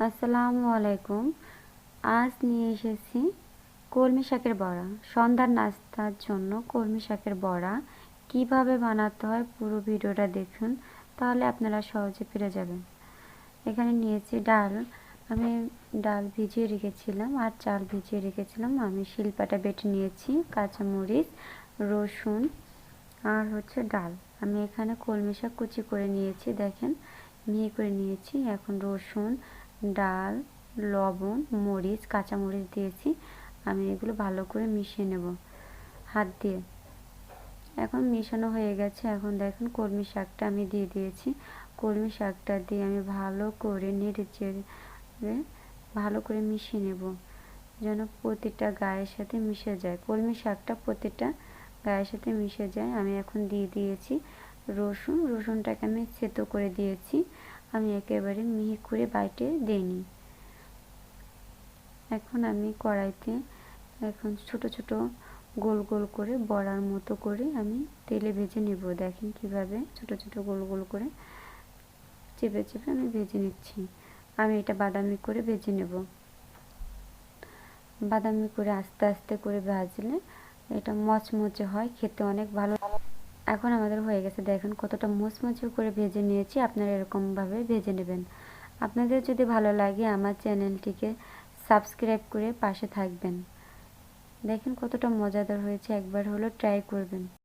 আসসালামু আলাইকুম। আজ নিয়ে এসেছি কলমি শাকের বড়া। সন্ধ্যার নাস্তার জন্য কলমি শাকের বড়া কীভাবে বানাতে হয় পুরো ভিডিওটা দেখুন, তাহলে আপনারা সহজে পেরে যাবেন। এখানে নিয়েছি ডাল। আমি ডাল ভিজিয়ে রেখেছিলাম আর চাল ভিজিয়ে রেখেছিলাম। আমি শিলপাটা বেটে নিয়েছি, কাঁচামরিচ, রসুন আর হচ্ছে ডাল। আমি এখানে কলমি শাক কুচি করে নিয়েছি, দেখেন মিহি করে নিয়েছি। এখন রসুন ডাল, লবণ, মরিচ, কাঁচামরিচ দিয়েছি। আমি এগুলো ভালো করে মিশিয়ে নেব। হাত দিয়ে। এখন মেশানো হয়ে গেছে। এখন দেখুন কলমি শাকটা আমি দিয়ে দিয়েছি। কলমি শাকটা দিয়ে আমি ভালো করে নেড়ে চেড়ে, ভালো করে মিশিয়ে নেব। যেন প্রতিটা গায়ের সাথে মিশে যায়। কলমি শাকটা প্রতিটা গায়ের সাথে মিশে যায়। আমি এখন দিয়ে দিয়েছি রসুন। রসুনটাকে আমি সেতো করে দিয়েছি। আমি একেবারে মিহি করে বাইটে দিইনি এখন আমি কড়াইতে এখন ছোট ছোট গোল গোল করে বড়ার মতো করে আমি তেলে ভেজে নেব। দেখেন কীভাবে ছোট ছোট গোল গোল করে চেপে চেপে আমি ভেজে নিচ্ছি। আমি এটা বাদামি করে ভেজে নেব। বাদামি করে আস্তে আস্তে করে ভাজলে এটা মচমচে হয়, খেতে অনেক ভালো এখন আমাদের হয়ে গেছে। দেখেন কতটা মুচমুচে করে ভেজে নিয়েছি, আপনারা এরকমভাবে ভেজে নেবেন। আপনাদের যদি ভালো লাগে আমার চ্যানেলটিকে সাবস্ক্রাইব করে পাশে থাকবেন। দেখেন কতটা মজাদার হয়েছে, একবার হলো ট্রাই করবেন।